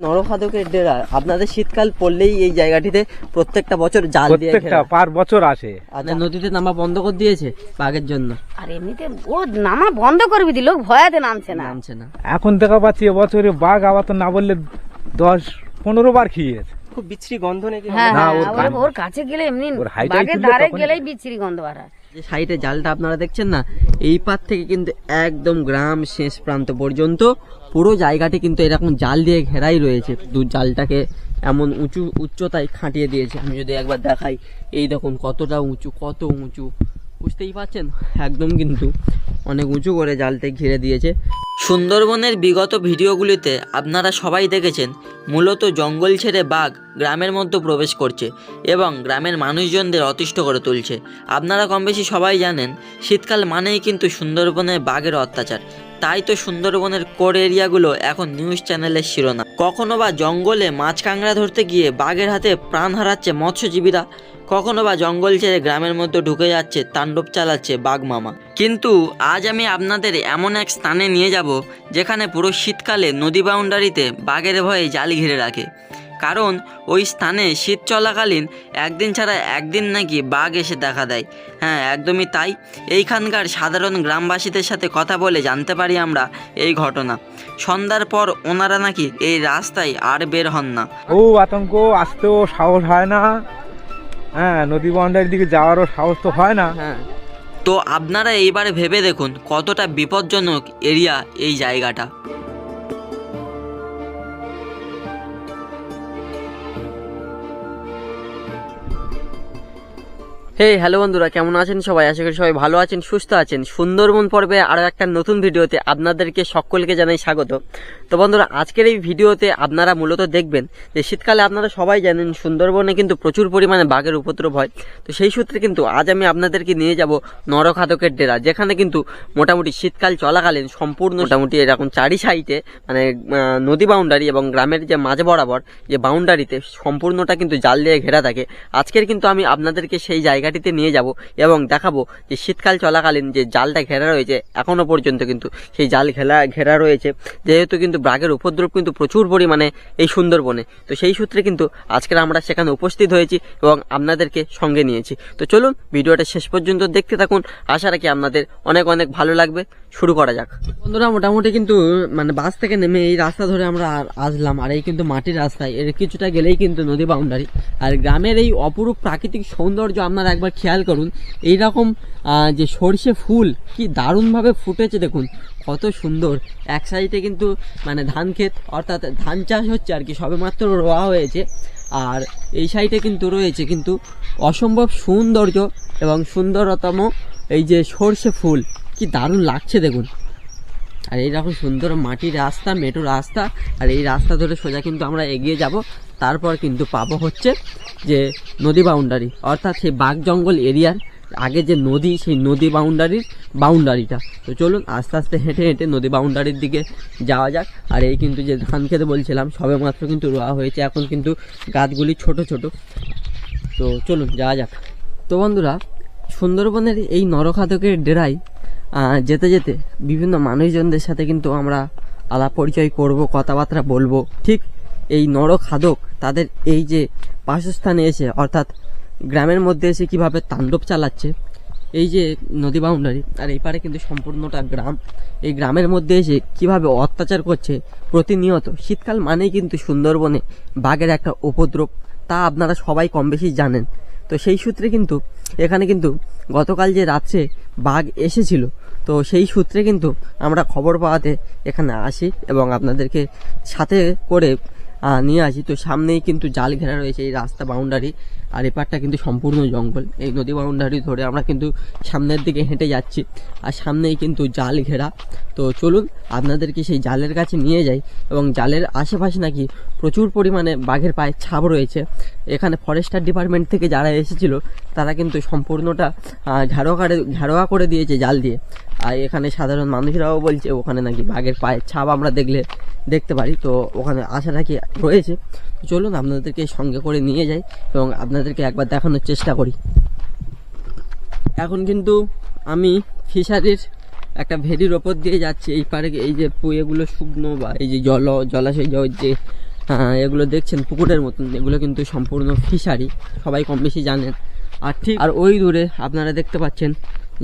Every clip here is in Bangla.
নরখাদকের ডেরা আপনাদের শীতকাল পড়লেই এই জায়গাটিতে প্রত্যেকটা বছর জাল দিয়ে প্রত্যেকটা পার বছর আসে। আপনার নদীতে নামা বন্ধ করে দিয়েছে বাঘের জন্য? আর এমনিতে ও নামা বন্ধ করবি দি লোক ভয়াতে নামছে না। নামছে না। এখন দেখা পাচ্ছি এবছরে বাঘ আবার তো না বললে দশ পনেরো বার খেয়েছে। খুব বিচ্ছিরি গন্ধ নাকি? হ্যাঁ না, হ্যাঁ ওর ওর- কাছে গেলে এমনি বাঘের ধারে গেলেই বিচ্ছিরি গন্ধ বার হয়। যে সাইডে জালটা আপনারা দেখছেন না এই পার থেকে কিন্তু একদম গ্রাম শেষ প্রান্ত পর্যন্ত পুরো জায়গাটি কিন্তু এরকম জাল দিয়ে ঘেরাই রয়েছে। দু জালটাকে এমন উঁচু উচ্চতায় খাটিয়ে দিয়েছে। আমি যদি একবার দেখাই, এই দেখুন কতটা উঁচু, কত উঁচু। বুঝতেই পারছেন? একদম কিন্তু অনেক উঁচু করে জালটা ঘিরে দিয়েছে। সুন্দরবনের বিগত ভিডিওগুলিতে আপনারা সবাই দেখেছেন, মূলত জঙ্গল ছেড়ে বাঘ গ্রামের মধ্যে প্রবেশ করছে এবং গ্রামের মানুষজনদের অতিষ্ঠ করে তুলছে। আপনারা কম বেশি সবাই জানেন, শীতকাল মানেই কিন্তু সুন্দরবনে বাঘের অত্যাচার। তাই তো সুন্দরবনের কোর এরিয়াগুলো এখন নিউজ চ্যানেলের শিরোনাম। কখনো বা জঙ্গলে মাছ কাঁকড়া ধরতে গিয়ে বাঘের হাতে প্রাণ হারাচ্ছে মৎস্যজীবীরা কখনো বা জঙ্গল ছেড়ে গ্রামের মধ্যে ঢুকে যাচ্ছে, তাণ্ডব চালাচ্ছে বাঘ মামা। কিন্তু আজ আমি আপনাদের এমন এক স্থানে নিয়ে যাব, যেখানে পুরো শীতকালে নদী বাউন্ডারিতে বাঘের ভয়ে জালি ঘিরে রাখে। কারণ ওই স্থানে শীত চলাকালীন একদিন ছাড়া একদিন নাকি বাঘ এসে দেখা দেয়। হ্যাঁ একদমই তাই। এইখানকার সাধারণ গ্রামবাসীদের সাথে কথা বলে জানতে পারি আমরা এই ঘটনা। সন্ধ্যার পর ওনারা নাকি এই রাস্তায় আর বের হন না। ও আতঙ্ক, আসতেও সাহস হয় না। হ্যাঁ নদী বাউন্ডারির দিকে যাওয়ারও সাহস তো হয় না। হ্যাঁ। তো আপনারা এইবারে ভেবে দেখুন কতটা বিপজ্জনক এরিয়া এই জায়গাটা। হে হ্যালো বন্ধুরা, কেমন আছেন সবাই? আশা করি সবাই ভালো আছেন, সুস্থ আছেন। সুন্দরবন পর্বে আরও একটা নতুন ভিডিওতে আপনাদেরকে সকলকে জানাই স্বাগত। তো বন্ধুরা, আজকের এই ভিডিওতে আপনারা মূলত দেখবেন যে শীতকালে আপনারা সবাই জানেন সুন্দরবনে কিন্তু প্রচুর পরিমাণে বাঘের উপদ্রব হয়। তো সেই সূত্রে কিন্তু আজ আমি আপনাদেরকে নিয়ে যাব নরখাদকের ডেরা, যেখানে কিন্তু মোটামুটি শীতকাল চলাকালীন সম্পূর্ণ মোটামুটি এরকম চারি সাইডে মানে নদী বাউন্ডারি এবং গ্রামের যে মাঝ বরাবর যে বাউন্ডারিতে সম্পূর্ণটা কিন্তু জাল দিয়ে ঘেরা থাকে। আজকের কিন্তু আমি আপনাদেরকে সেই জায়গাটিতে নিয়ে যাব এবং দেখাবো যে শীতকাল চলাকালীন যে জালটা ঘেরা রয়েছে, এখনও পর্যন্ত কিন্তু সেই জাল ঘেরা ঘেরা রয়েছে। যেহেতু কিন্তু বাঘের উপদ্রব কিন্তু প্রচুর পরিমাণে এই সুন্দরবনে। তো সেই সূত্রে কিন্তু আজকের আমরা সেখানে উপস্থিত হয়েছি এবং আপনাদেরকে সঙ্গে নিয়েছি। তো চলুন ভিডিওটা শেষ পর্যন্ত দেখতে থাকুন। আশা রাখি আপনাদের অনেক অনেক ভালো লাগবে। শুরু করা যাক। বন্ধুরা, মোটামুটি কিন্তু মানে বাস থেকে নেমে এই রাস্তা ধরে আমরা আসলাম। আর এই কিন্তু মাটির রাস্তায়। এর কিছুটা গেলেই কিন্তু নদী বাউন্ডারি আর গ্রামের এই অপরূপ প্রাকৃতিক সৌন্দর্য আপনারা একবার খেয়াল করুন এই রকম যে সর্ষে ফুল কি দারুণভাবে ফুটেছে দেখুন, কত সুন্দর। এক সাইডে কিন্তু মানে ধান ক্ষেত, অর্থাৎ ধান চাষ হচ্ছে আর কি, সবেমাত্র রোয়া হয়েছে। আর এই সাইডে কিন্তু রয়েছে কিন্তু অসম্ভব সৌন্দর্য এবং সুন্দরতম এই যে সর্ষে ফুল, কি দারুণ লাগছে দেখুন। আর এইরকম সুন্দর মাটির রাস্তা মেট্রো রাস্তা, আর এই রাস্তা ধরে সোজা কিন্তু আমরা এগিয়ে যাব। তারপর কিন্তু পাবো হচ্ছে যে নদী বাউন্ডারি, অর্থাৎ সেই বাঘ জঙ্গল এরিয়ার আগে যে নদী, সেই নদী বাউন্ডারির বাউন্ডারিটা। তো চলুন আস্তে আস্তে হেঁটে হেঁটে নদী বাউন্ডারির দিকে যাওয়া যাক। আর এই কিন্তু যে ধান খেতে বলছিলাম, সবে মাত্র কিন্তু রোয়া হয়েছে। এখন কিন্তু গাছগুলি ছোট ছোট। তো চলুন যাওয়া যাক। তো বন্ধুরা, সুন্দরবনের এই নরখাদকের ডেরায় যেতে যেতে বিভিন্ন মানুষজনদের সাথে কিন্তু আমরা আলাপ পরিচয় করব, কথাবার্তা বলব, ঠিক? এই নরখাদক তাদের এই যে বাসস্থানে এসে, অর্থাৎ গ্রামের মধ্যে এসে কীভাবে তাণ্ডব চালাচ্ছে, এই যে নদী বাউন্ডারি, আর এই পারে কিন্তু সম্পূর্ণটা গ্রাম। এই গ্রামের মধ্যে এসে কীভাবে অত্যাচার করছে প্রতিনিয়ত, শীতকাল মানেই কিন্তু সুন্দরবনে বাঘের একটা উপদ্রব, তা আপনারা সবাই কম বেশি জানেন। তো সেই সূত্রে কিন্তু, এখানে কিন্তু গতকাল যে রাত্রে বাঘ এসেছিল, তো সেই সূত্রে কিন্তু আমরা খবর পাওয়াতে এখানে আসি এবং আপনাদেরকে সাথে করে নিয়ে আসি। তো সামনেই কিন্তু জাল ঘেরা রয়েছে এই রাস্তা বাউন্ডারি আর এপারটা কিন্তু সম্পূর্ণ জঙ্গল। এই নদী বাউন্ডারি ধরে আমরা কিন্তু সামনের দিকে হেঁটে যাচ্ছি। আর সামনেই কিন্তু জাল ঘেরা। তো চলুন, আপনাদেরকে সেই জালের কাছে নিয়ে যাই। এবং জালের আশেপাশে নাকি প্রচুর পরিমাণে বাঘের পায়ের ছাপ রয়েছে। এখানে ফরেস্টার ডিপার্টমেন্ট থেকে যারা এসেছিল, তারা কিন্তু সম্পূর্ণটা করে ঝাড়োয়া করে দিয়েছে জাল দিয়ে। আর এখানে সাধারণ মানুষরাও বলছে, ওখানে নাকি বাঘের পায়ের ছাপ আমরা দেখলে দেখতে পারি। তো ওখানে আশাটা কি রয়েছে। চলুন আপনাদেরকে সঙ্গে করে নিয়ে যাই এবং আপনাদেরকে একবার দেখানোর চেষ্টা করি। এখন কিন্তু আমি ফিশারির একটা ভেরির ওপর দিয়ে যাচ্ছি। এই পারে এই যে পুয়েগুলো শুকনো বা এই যে জল জলাশয় জল যে আহ, এগুলো দেখছেন পুকুরের মতন। এগুলো কিন্তু সম্পূর্ণ ফিশারি সবাই কম বেশি জানেন। আর ঠিক আর ওই দূরে আপনারা দেখতে পাচ্ছেন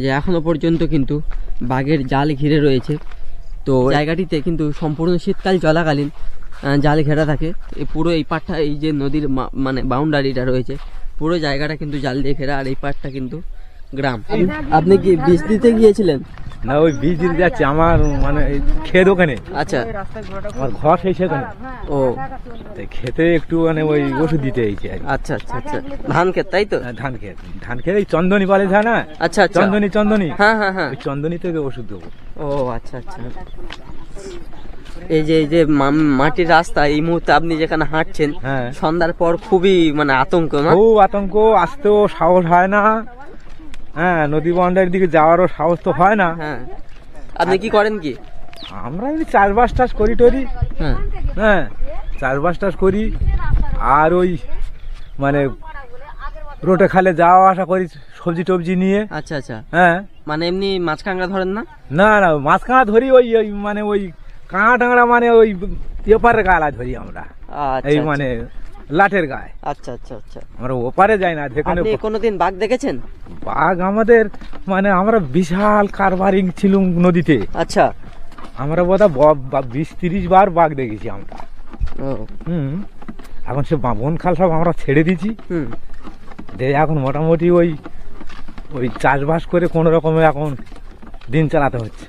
যে এখনও পর্যন্ত কিন্তু বাঘের জাল ঘিরে রয়েছে। তো জায়গাটিতে কিন্তু সম্পূর্ণ শীতকাল চলাকালীন জাল ঘেরা থাকে। এই পুরো এই পাটটা এই যে নদীর মানে বাউন্ডারিটা রয়েছে পুরো জায়গাটা কিন্তু জাল দিয়ে ঘেরা আর এই পাটটা কিন্তু গ্রাম। আপনি কি বীজ দিতে গিয়েছিলেন? না ওই বীজ দিতে যাচ্ছে আমার মানে খেত ওখানে। আচ্ছা। আমার ঘর সেই সেখানে। ও। খেতে একটু মানে ওই ওষুধ দিতে এইছি আচ্ছা আচ্ছা আচ্ছা। ধান ক্ষেত তাই তো? ধান খেত ধান খেতে এই চন্দনী পালে যায় না আচ্ছা আচ্ছা। চন্দনী চন্দনী। হ্যাঁ হ্যাঁ হ্যাঁ। চন্দনী থেকে ওষুধ দেবো। ও আচ্ছা আচ্ছা। এই যে এই যে মাটির রাস্তা এই মুহূর্তে আপনি যেখানে হাঁটছেন হ্যাঁ। সন্ধ্যার পর খুবই মানে আতঙ্ক না? খুব আতঙ্ক আসতেও সাহস হয় না। হ্যাঁ নদী বন্ডারের দিকে যাওয়ারও সাহস তো হয় না। হ্যাঁ। আপনি কি করেন কি? আমরা এমনি চাষবাস টাস করি টরি। হ্যাঁ। হ্যাঁ চাষবাস টাস করি। আর ওই মানে রোটে খালে যাওয়া আসা করি সবজি টবজি নিয়ে। আচ্ছা আচ্ছা। হ্যাঁ। মানে এমনি মাছ কাঁকড়া ধরেন না? না না মাছ কাঁড়া ধরি ওই ওই মানে ওই কাঁড়া টাঙড়া মানে ওই এপারের গালা ধরি আমরা। আচ্ছা এই আচ্ছা। মানে লাঠের গায়ে। আচ্ছা আচ্ছা আচ্ছা। আমরা ওপারে যাই না যেখানে কোনোদিন বাঘ দেখেছেন? বাঘ আমাদের মানে আমরা বিশাল কারবারিং ছিলুম নদীতে। আচ্ছা। আমরা বোধহয় বিশ তিরিশ বার বাঘ দেখেছি আমরা। হুম। এখন সে বন খাল সব আমরা ছেড়ে যে এখন মোটামুটি ওই ওই চাষবাস করে কোনো রকমে এখন দিন চালাতে হচ্ছে।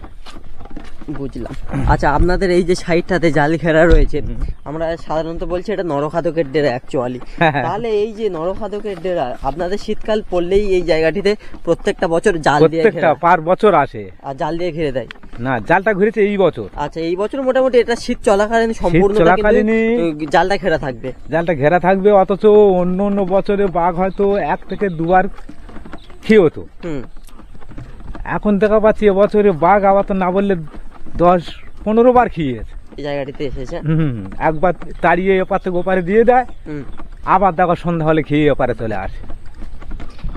বুঝলাম। আচ্ছা আপনাদের এই যে সাইডটাতে জাল ঘেরা রয়েছে আমরা সাধারণত বলছি এটা নরখাদকের ডেরা অ্যাকচুয়ালি হ্যাঁ। তাহলে এই যে নরখাদকের ডেরা আপনাদের শীতকাল পড়লেই এই জায়গাটিতে প্রত্যেকটা বছর জাল দিয়ে ঘেরা। পার বছর আসে। আর জাল দিয়ে ঘিরে দেয়। না জালটা ঘুরেছে এই বছর। আচ্ছা এই বছর মোটামুটি এটা শীত চলাকালীন সম্পূর্ণ চলাকালীনই- জালটা ঘেরা থাকবে। জালটা ঘেরা থাকবে অথচ অন্য অন্য বছরে বাঘ হয়তো এক থেকে দুবার খেয়ে হতো। হুম। এখন দেখা পাচ্ছি এবছরে বাঘ আবার তো না বললে দশ পনেরো বার খেয়েছে। এই জায়গাটিতে এসেছে। হুম একবার তাড়িয়ে এপার থেকে ওপারে দিয়ে দেয়। আবার দেখো সন্ধ্যা হলে খেয়ে এপারে চলে আসে।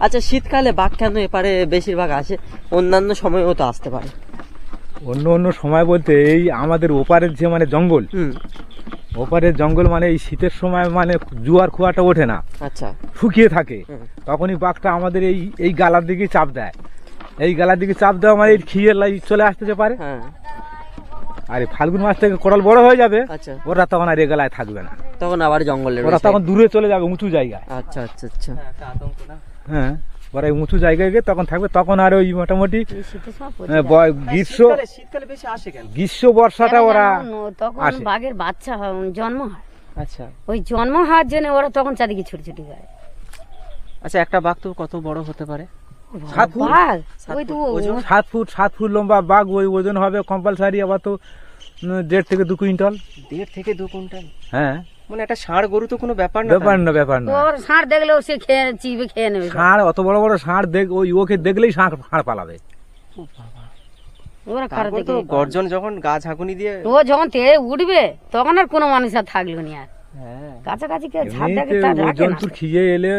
আচ্ছা শীতকালে বাঘ কেন এপারে বেশিরভাগ আসে? অন্যান্য সময়ও তো আসতে পারে। অন্য অন্য সময় বলতে এই আমাদের ওপারের যে মানে জঙ্গল ওপারের জঙ্গল মানে এই শীতের সময় মানে জুয়ার খুয়াটা ওঠে না। আচ্ছা। শুকিয়ে থাকে। তখনই বাঘটা আমাদের এই এই গালার দিকে চাপ দেয়। এই গালার দিকে চাপ দেওয়া মানে এই খিয়ে লাই চলে আসতে পারে। হ্যাঁ। আর ফাল্গুন মাস থেকে কোরাল বড় হয়ে যাবে আচ্ছা। ওরা তখন আর এ গালায় থাকবে না। তখন আবার জঙ্গলে ওরা তখন দূরে চলে যাবে উঁচু জায়গায়। আচ্ছা আচ্ছা আচ্ছা। হ্যাঁ ওরা উঁচু জায়গায় গিয়ে তখন থাকবে তখন আর ওই মোটামুটি যায়। ব- গ্রীষ্ম শীতকালে বেশি আসে কেন? গ্রীষ্ম বর্ষাটা ওরা তখন বাঘের বাচ্চা হয়, জন্ম হয়। আচ্ছা। ওই জন্ম হওয়ার জন্য ওরা তখন চারিদিকে ছুটি ছুটি করে আচ্ছা একটা বাঘ তো কত বড় হতে পারে? সাত ফুট? সাত ফুট সাত ফুট লম্বা বাঘ ওই ওজন হবে কম্পালসারি আবার তো দেড় থেকে দু কুইন্টাল। দেড় থেকে দু কুইন্টাল? হ্যাঁ। মানে একটা ষাঁড় গরু তো কোনো ব্যাপার না ব্যাপার না ব্যাপার না। ওর ষাঁড় দেখলেও সে খেয়ে চিবে খেয়ে নেবে। ষাঁড় অত বড় বড় ষাঁড় দেখ ওই ওকে দেখলেই ষাঁড় ষাঁড় পালাবে। ওরা খারাপ দেখে গর্জন যখন গা ঝাঁকুনি দিয়ে ও যখন তেড়ে উঠবে তখন আর কোনো মানুষ আর থাকল না আর। কাছাকাছি কেউ ঝাঁপ দেখে এমনিতে রাখে না। জন্তুর খিজে এলে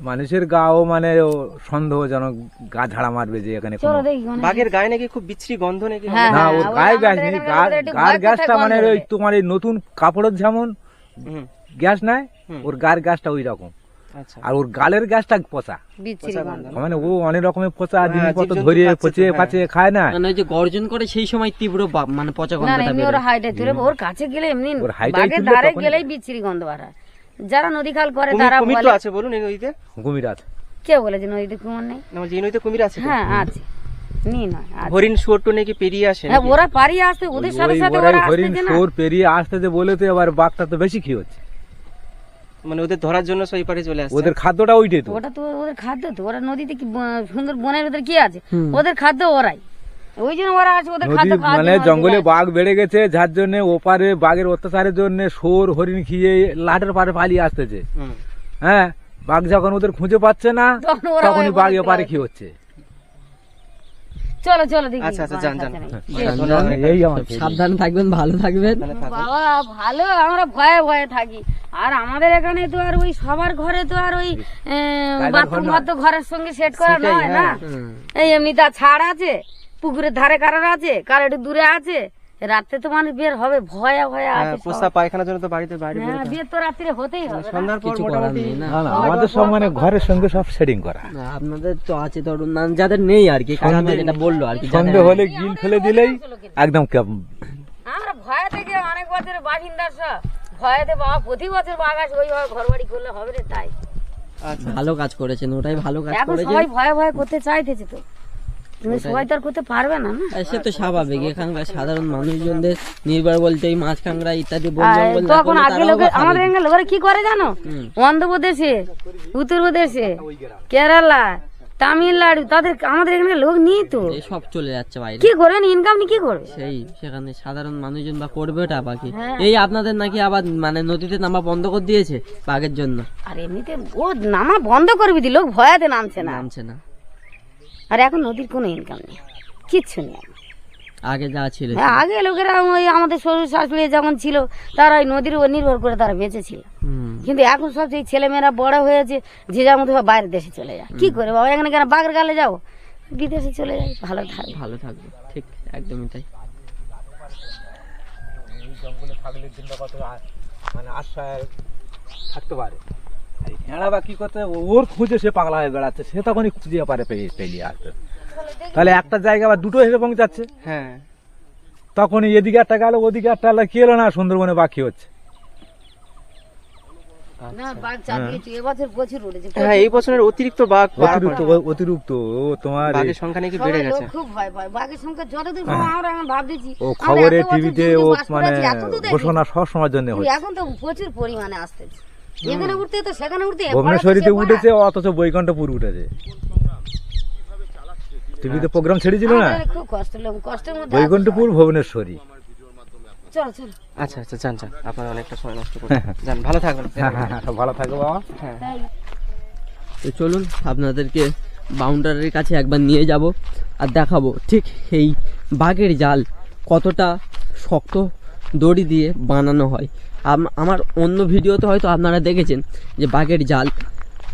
মানুষের গাও মানে ও সন্দেহজনক গা ঝাড়া মারবে যে এখানে চলো দেখি বাঘের গায়ে নাকি খুব বিচ্ছিরি গন্ধ নাকি? হ্যাঁ, না হ্যাঁ, ওর গায়ে গ্যাস নেই গার গ্যাসটা মানে ওই তোমার এই নতুন কাপড়ের যেমন গ্যাস নাই ওর গায়ের গ্যাসটা ওই রকম। আর ওর গালের গ্যাসটা পচা। পচা। মানে ও অনেক রকমের পচা হ্যাঁ, জিনিসপত্র জীবজন্তু ধরিয়ে হ্যাঁ। পাচিয়ে খায়। না। মানে যে গর্জন করে সেই সময় তীব্র মানে পচা গন্ধটা এমনি বেরোয়। হাইটে তুলে ওর কাছে গেলে এমনি ওর এ ধারে গেলেই বিচ্ছিরি গন্ধ বাড়া যারা নদী খাল করে তারা কুমির তো আছে বলুন এই নদীতে? কুমির আছে কে বলেছে নদীতে কুমার নেই? না বলছি এই নদীতে কুমির আছে হ্যাঁ আছে। নি হরিণ শুয়োর নাকি পেরিয়ে আসে হ্যাঁ ওরা পারিয়ে আসতে ওদের সাথে সাথে ওরা হরিণ পেরিয়ে আসতে যে বলে তো এবার বাঘটা তো বেশি খেয়ে হচ্ছে। মানে ওদের ধরার জন্য সেই পারে চলে আসছে। ওদের খাদ্যটা ওইটাই তো। ওটা তো ওদের খাদ্য তো ওরা নদীতে কি সুন্দর বনের ভিতরে কি আছে? ওদের খাদ্য ওরাই। ওই জন্য ওরা আছে ওদের খাদ্য মানে জঙ্গলে বাঘ বেড়ে গেছে যার জন্য ওপারে বাঘের অত্যাচারের জন্য সোর হরিণ খেয়ে লাটের পারে পালিয়ে আসতেছে। হ্যাঁ বাঘ যখন ওদের খুঁজে পাচ্ছে না তখন ওরা তখনই ওই বাঘ এপারে কি হচ্ছে। চলো চলো দেখি। আচ্ছা, আচ্ছা, যান, যান। এই আমার সাবধান থাকবেন ভালো থাকবেন। বাবা ভালো আমরা ভয়ে ভয়ে থাকি। আর আমাদের এখানে তো আর ওই সবার ঘরে তো আর ওই বাথরুম তো ঘরের সঙ্গে সেট করা নয় না? হ্যাঁ। এই এমনি তা ছাড় আছে পুকুরের ধারে কারোর আছে কারোর একটু দূরে আছে রাত্রে তো মানুষ বের হবে ভয়া ভয়া হ্যাঁ। পোষা পায়খানার জন্য তো বাড়িতে বাইরে হ্যাঁ। বিয়ে তো রাত্রে হতেই হবে সন্ধ্যার পর মোটামুটি নেই না না আমাদের সব মানে ঘরের সঙ্গে সব সেটিং করা। না, আপনাদের তো আছে ধরুন না যাদের নেই আর কি কাকিমা যেটা বলল আর কি সন্ধে হলে গিল ফেলে দিলেই একদম আমরা ভয় থেকে অনেক বছরের বাসিন্দার সব। ভয়েতে বাবা প্রতি বছর বাগাস ওইভাবে ঘর বাড়ি করলে হবে রে তাই। আচ্ছা ভালো কাজ করেছেন ওটাই ভালো কাজ এখন করেছেন। সবাই ভয়ে ভয়ে করতে চাইতেছে তো। সবাই তো আর করতে পারবে না না? সে তো স্বাভাবিক এখানকার সাধারণ মানুষজনদের নির্ভর বলতে এই মাছ কাঁকড়া ইত্যাদি বন আর তখন আগে লোকে আমাদের এখানে লোকেরা কি করে জানো? অন্ধ্রপ্রদেশে উত্তরপ্রদেশে কেরালা তামিলনাড়ু তাদের আমাদের এখানে লোক নেই তো। সব চলে যাচ্ছে বাইরে। কি করবেন ইনকাম কি করবে সেই সেখানে সাধারণ মানুষজন বা করবে ওটা বাকি হ্যাঁ। এই আপনাদের নাকি আবার মানে নদীতে নামা বন্ধ করে দিয়েছে বাঘের জন্য? আর এমনিতে ও নামা বন্ধ করবি দি লোক ভয়াতে নামছে না। নামছে না। আর এখন নদীর কোনো ইনকাম নেই। কিচ্ছু নেই। আগে যা ছিল হ্যাঁ, আগে লোকেরা ওই আমাদের শ্বশুর শাশুড়ি যখন ছিল তারা ওই নদীর উপর নির্ভর করে তারা বেঁচেছিল। কিন্তু এখন সব সেই ছেলেমেয়েরা বড় হয়েছে যে যার মধ্যে বাইরের দেশে চলে যায়। কি করে বাবা এখানে কেন বাগের গালে যাও? বিদেশে চলে যায় ভালো থাকবে। ভালো থাকবে ঠিক একদমই তাই। জঙ্গলে থাকলে দিনটা কত মানে আশ্রয় থাকতে পারে। ভেড়া বা কি করতে ওর খুঁজে সে পাগলা হয়ে বেড়াচ্ছে। সে তখনই খুঁজে পারে পেলিয়ে তাহলে একটা জায়গা বা দুটো এসে পৌঁছাচ্ছে। হ্যাঁ। তখনই এদিকে একটা গেল ওদিকে একটা গেল কি এলো না? সুন্দরবনে বাকি হচ্ছে। উঠেছে হ্যাঁ। এই বছরের অতিরিক্ত বাঘ অতিরিক্ত অতিরিক্ত ও তোমার বাঘের সংখ্যা নাকি বেড়ে গেছে। খুব ভয় পায়। বাঘের সংখ্যা যতদূর আমরা ভাবতেছি। ও খবরে টিভিতে ও মানে। ঘোষণা সব সময়ের জন্য এখন তো প্রচুর পরিমাণে আসতেছে। এখানে উঠতে তো সেখানে উঠতে ভুবনেশ্বরীতে উঠেছে অথচ বৈকণ্ঠপুর উঠেছে। টিভিতে প্রোগ্রাম ছেড়ে দিল না খুব কষ্ট কষ্টের মধ্যে বৈকণ্ঠপুর ভুবনেশ্বরী। চল চল। আচ্ছা আচ্ছা যান যান আপনার অনেকটা সময় নষ্ট করবেন যান ভালো থাকবেন। হ্যাঁ হ্যাঁ হ্যাঁ ভালো থাকো বাবা। হ্যাঁ। তো চলুন আপনাদেরকে বাউন্ডারির কাছে একবার নিয়ে যাব আর দেখাবো ঠিক এই বাঘের জাল কতটা শক্ত দড়ি দিয়ে বানানো হয়। আমার অন্য ভিডিওতে হয়তো আপনারা দেখেছেন যে বাঘের জাল।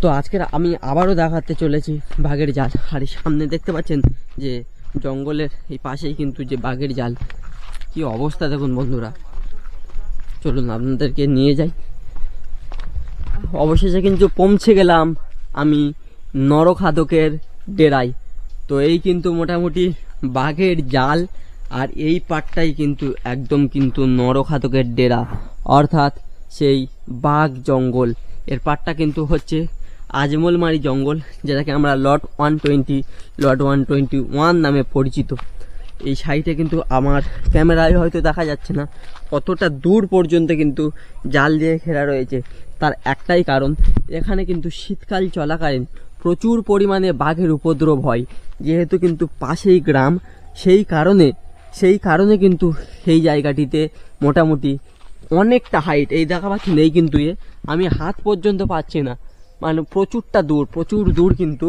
তো আজকের আমি আবারও দেখাতে চলেছি বাঘের জাল। আর সামনে দেখতে পাচ্ছেন যে জঙ্গলের এই পাশেই কিন্তু যে বাঘের জাল। কি অবস্থা দেখুন বন্ধুরা। চলুন আপনাদেরকে নিয়ে যাই। অবশেষে কিন্তু পৌঁছে গেলাম আমি নরখাদকের ডেরাই তো এই কিন্তু মোটামুটি বাঘের জাল আর এই পাটটাই কিন্তু একদম কিন্তু নরখাদকের ডেরা। অর্থাৎ সেই বাঘ জঙ্গল। এর পাটটা কিন্তু হচ্ছে আজমলমারি জঙ্গল, যেটাকে আমরা lot one twenty lot one twenty one নামে পরিচিত। এই সাইডে কিন্তু আমার ক্যামেরায় হয়তো দেখা যাচ্ছে না, কতটা দূর পর্যন্ত কিন্তু জাল দিয়ে ঘেরা রয়েছে, তার একটাই কারণ, এখানে কিন্তু শীতকাল চলাকালীন প্রচুর পরিমাণে বাঘের উপদ্রব হয়। যেহেতু কিন্তু পাশেই গ্রাম, সেই কারণে সেই কারণে কিন্তু সেই জায়গাটিতে মোটামুটি অনেকটা হাইট এই দেখা পাচ্ছি নেই কিন্তু এ। আমি হাত পর্যন্ত পাচ্ছি না। মানে প্রচুরটা দূর, প্রচুর দূর কিন্তু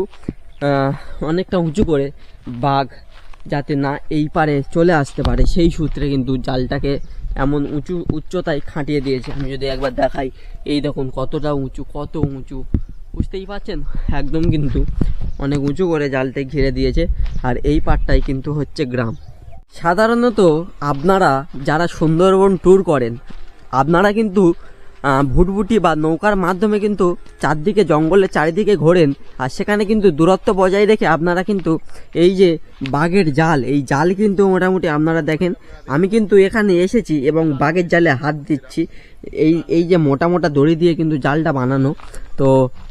অনেকটা উঁচু করে বাঘ যাতে না এই পারে চলে আসতে পারে, সেই সূত্রে কিন্তু জালটাকে এমন উঁচু, উচ্চতায় খাটিয়ে দিয়েছে। আমি যদি একবার দেখাই, এই দেখুন কতটা উঁচু, কত উঁচু। বুঝতেই পারছেন? একদম কিন্তু অনেক উঁচু করে জালটা ঘিরে দিয়েছে। আর এই পাটটাই কিন্তু হচ্ছে গ্রাম। সাধারণত আপনারা যারা সুন্দরবন ট্যুর করেন আপনারা কিন্তু ভুটভুটি বা নৌকার মাধ্যমে কিন্তু চারদিকে জঙ্গলের চারিদিকে ঘোরেন, আর সেখানে কিন্তু দূরত্ব বজায় রেখে আপনারা কিন্তু এই যে বাঘের জাল, এই জাল কিন্তু মোটামুটি আপনারা দেখেন। আমি কিন্তু এখানে এসেছি এবং বাঘের জালে হাত দিচ্ছি। এই এই যে মোটা মোটা দড়ি দিয়ে কিন্তু জালটা বানানো। তো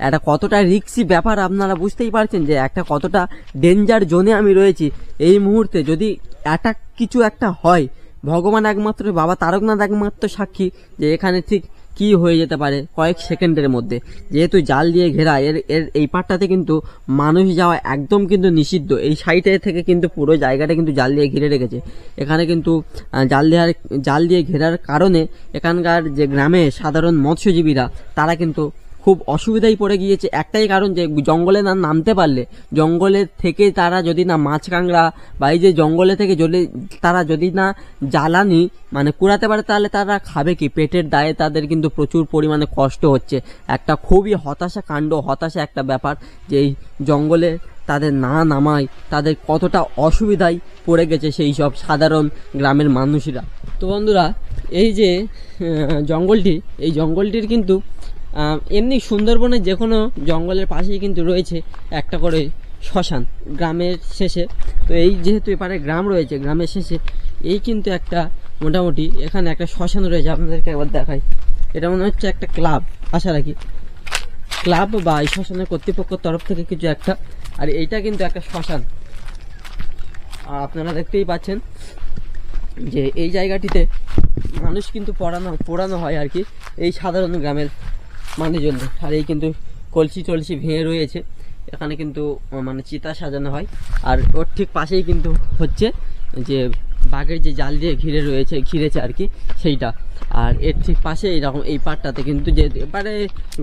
একটা কতটা রিক্সি ব্যাপার আপনারা বুঝতেই পারছেন যে একটা কতটা ডেঞ্জার জোনে আমি রয়েছি। এই মুহূর্তে যদি অ্যাটাক কিছু একটা হয় ভগবান একমাত্র, বাবা তারকনাথ একমাত্র সাক্ষী যে এখানে ঠিক কি হয়ে যেতে পারে কয়েক সেকেন্ডের মধ্যে। যেহেতু জাল দিয়ে ঘেরা, এর এর এই পাটটাতে কিন্তু মানুষ যাওয়া একদম কিন্তু নিষিদ্ধ। এই সাইডে থেকে কিন্তু পুরো জায়গাটা কিন্তু জাল দিয়ে ঘিরে রেখেছে। এখানে কিন্তু জাল দেওয়ার, জাল দিয়ে ঘেরার কারণে এখানকার যে গ্রামে সাধারণ মৎস্যজীবীরা, তারা কিন্তু খুব অসুবিধায় পড়ে গিয়েছে। একটাই কারণ যে, জঙ্গলে না নামতে পারলে জঙ্গলের থেকে তারা যদি না মাছ কাঁকড়া বা এই যে জঙ্গলে থেকে যদি তারা যদি না জ্বালানি মানে কুড়াতে পারে, তাহলে তারা খাবে কি? পেটের দায়ে তাদের কিন্তু প্রচুর পরিমাণে কষ্ট হচ্ছে। একটা খুবই হতাশা কাণ্ড, হতাশা একটা ব্যাপার যে এই জঙ্গলে তাদের না নামায়, তাদের কতটা অসুবিধায় পড়ে গেছে সেই সব সাধারণ গ্রামের মানুষরা। তো বন্ধুরা, এই যে জঙ্গলটি, এই জঙ্গলটির কিন্তু এমনি সুন্দরবনের যে কোনো জঙ্গলের পাশেই কিন্তু রয়েছে একটা করে শ্মশান, গ্রামের শেষে। তো এই যেহেতু এপারে গ্রাম রয়েছে, গ্রামের শেষে, এই কিন্তু একটা মোটামুটি এখানে একটা শ্মশান রয়েছে, আপনাদেরকে একবার দেখাই। এটা মনে হচ্ছে একটা ক্লাব, আশা রাখি। ক্লাব বা এই শ্মশানের কর্তৃপক্ষের তরফ থেকে কিছু একটা, আর এইটা কিন্তু একটা শ্মশান। আর আপনারা দেখতেই পাচ্ছেন যে এই জায়গাটিতে মানুষ কিন্তু পড়ানো, পোড়ানো হয় আর কি, এই সাধারণ গ্রামের মানুষজন আর এই কিন্তু কলসি টলসি ভেঙে রয়েছে। এখানে কিন্তু মানে চিতা সাজানো হয়। আর ওর ঠিক পাশেই কিন্তু হচ্ছে যে বাঘের যে জাল দিয়ে ঘিরে রয়েছে, ঘিরেছে আর কি, সেইটা। আর এর ঠিক পাশে এইরকম এই পাটটাতে কিন্তু যে এপারে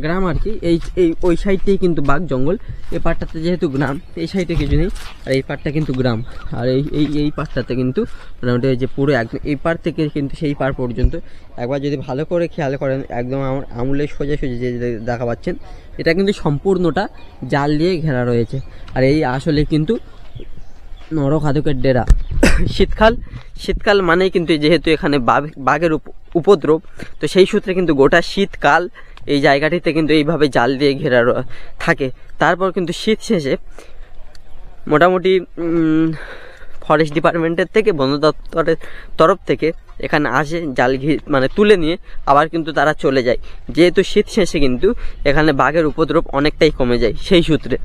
গ্রাম আর কি, এই এই, ওই সাইডটাই কিন্তু বাঘ জঙ্গল। এই পাটটাতে যেহেতু গ্রাম, এই সাইডে কিছু নেই, আর এই পাটটা কিন্তু গ্রাম। আর এই এই এই পাটটাতে কিন্তু মোটামুটি যে পুরো একদম এই পার থেকে কিন্তু সেই পার পর্যন্ত। একবার যদি ভালো করে খেয়াল করেন, একদম আমার আঙুলের সোজা সোজা যে দেখা পাচ্ছেন, এটা কিন্তু সম্পূর্ণটা জাল দিয়ে ঘেরা রয়েছে। আর এই আসলে কিন্তু নরক নরখাদকের ডেরা। শীতকাল শীতকাল মানেই কিন্তু যেহেতু এখানে বাঘ- বাঘের উপ- উপদ্রব, তো সেই সূত্রে কিন্তু গোটা শীতকাল এই জায়গাটিতে কিন্তু এইভাবে জাল দিয়ে ঘেরা থাকে। তারপর কিন্তু শীত শেষে মোটামুটি ফরেস্ট ডিপার্টমেন্টের থেকে, বন দপ্তরের তরফ থেকে এখানে আসে, জাল ঘি মানে তুলে নিয়ে আবার কিন্তু তারা চলে যায়। যেহেতু শীত শেষে কিন্তু এখানে বাঘের উপদ্রব অনেকটাই কমে যায়, সেই সূত্রে।